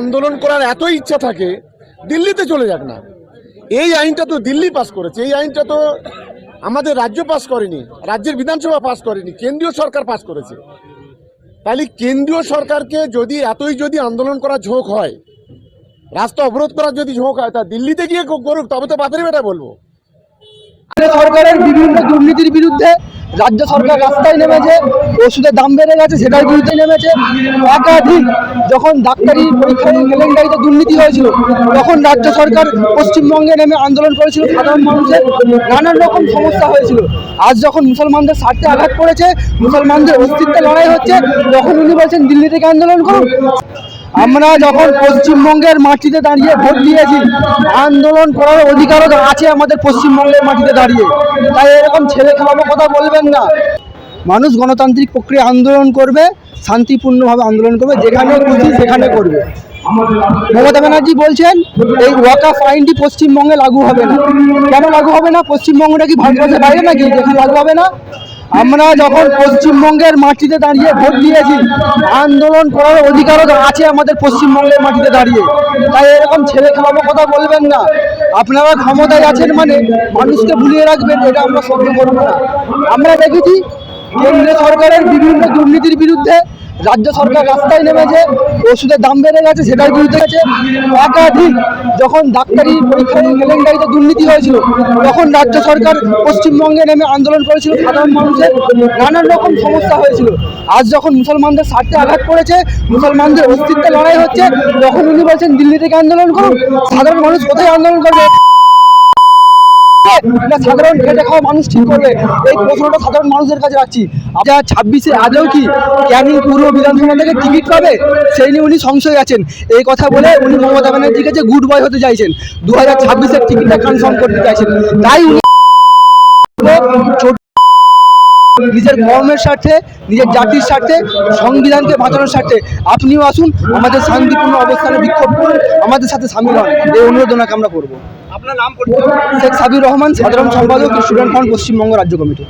আন্দোলন করার এত ইচ্ছা থাকে, দিল্লিতে চলে যাক না। এই আইনটা তো দিল্লি পাস করেছে, এই আইনটা তো আমাদের রাজ্য পাস করেনি, রাজ্যের বিধানসভা পাস করেনি, কেন্দ্রীয় সরকার পাস করেছে। তাহলে কেন্দ্রীয় সরকারকে যদি এতই যদি আন্দোলন করার ঝোঁক হয়, রাস্তা অবরোধ করার যদি ঝোঁক হয়, তা দিল্লিতে গিয়ে করুক, তবে তো বাতারি বেটা বলব। সরকারের বিভিন্ন দুর্নীতির বিরুদ্ধে রাজ্য সরকার রাস্তায় নেমেছে, ওষুধের দাম বেড়ে গেছে, সেটার বিরুদ্ধে নেমেছে। একাধিক যখন ডাক্তারি পরীক্ষার কেলেঙ্কারিতে দুর্নীতি হয়েছিল, তখন রাজ্য সরকার পশ্চিমবঙ্গে নেমে আন্দোলন করেছিল, সাধারণ মানুষের নানান রকম সমস্যা হয়েছিল। আজ যখন মুসলমানদের স্বার্থে আঘাত পড়েছে, মুসলমানদের অস্তিত্বে লড়াই হচ্ছে, তখন উনি বলছেন দিল্লি থেকে আন্দোলন করুন। আমরা যখন পশ্চিমবঙ্গের মাটিতে দাঁড়িয়ে ভোট দিয়েছি, আন্দোলন করার অধিকারও আছে আমাদের পশ্চিমবঙ্গের মাটিতে দাঁড়িয়ে। তাই এরকম ছেলে খেলানো কথা বলবেন না। মানুষ গণতান্ত্রিক প্রক্রিয়া আন্দোলন করবে, শান্তিপূর্ণভাবে আন্দোলন করবে, যেখানে খুশি সেখানে করবে। মমতা ব্যানার্জি বলছেন, এই ওয়াকাফ আইনটি পশ্চিমবঙ্গে লাগু হবে না। কেন লাগু হবে না? পশ্চিমবঙ্গটা কি ভারতবর্ষের বাইরে নাকি? যেখানে লাগু হবে না? আমরা যখন পশ্চিমবঙ্গের মাটিতে দাঁড়িয়ে ভোট দিয়েছি, আন্দোলন করার অধিকারও আছে আমাদের পশ্চিমবঙ্গের মাটিতে দাঁড়িয়ে। তাই এরকম ছেলে খেলানো কথা বলবেন না। আপনারা ক্ষমতায় আছেন মানে মানুষকে ভুলিয়ে রাখবেন, এটা আমরা সহ্য করব না। আমরা দেখেছি কেন্দ্রীয় সরকারের বিভিন্ন দুর্নীতির বিরুদ্ধে রাজ্য সরকার রাস্তায় নেমেছে ওষুধের দাম বেড়ে গেছে, সেটার বিরুদ্ধে গেছে একাধিক যখন ডাক্তারি পরীক্ষার কেলেঙ্কারিতে দুর্নীতি হয়েছিল, তখন রাজ্য সরকার পশ্চিমবঙ্গে নেমে আন্দোলন করেছিল, সাধারণ মানুষের নানান রকম সমস্যা হয়েছিল। আজ যখন মুসলমানদের স্বার্থে আঘাত করেছে, মুসলমানদের অস্তিত্বে লড়াই হচ্ছে, তখন উনি বলছেন দিল্লি থেকে আন্দোলন করুন, সাধারণ মানুষ কোথায় আন্দোলন করবে? না সাধারণ খেটে খাওয়া মানুষ ঠিক করবে এই প্রশ্নটা সাধারণ মানুষের কাছে রাখছি। যা ছাব্বিশে আদৌ কি ক্যানিং পূর্ব বিধানসভা থেকে টিকিট পাবে? সেই নিয়ে উনি সংশয় আছেন। এই কথা বলে উনি মমতা ব্যানার্জির কাছে গুড বয় হতে চাইছেন। দু হাজার ছাব্বিশের টিকিটটা কনফার্ম করতে চাইছেন। তাই নিজের মর্মের স্বার্থে নিজের জাতির স্বার্থে সংবিধানকে বাঁচানোর স্বার্থে। আপনিও আসুন আমাদের শান্তিপূর্ণ অবস্থানে বিক্ষোভ করুন আমাদের সাথে সামিল হন। এই অনুরোধ ওনাকে আমরা করব। আপনার নাম শেখ সাবির রহমান সাধারণ সম্পাদক স্টুডেন্ট ফ্রন্ট পশ্চিমবঙ্গ রাজ্য কমিটি।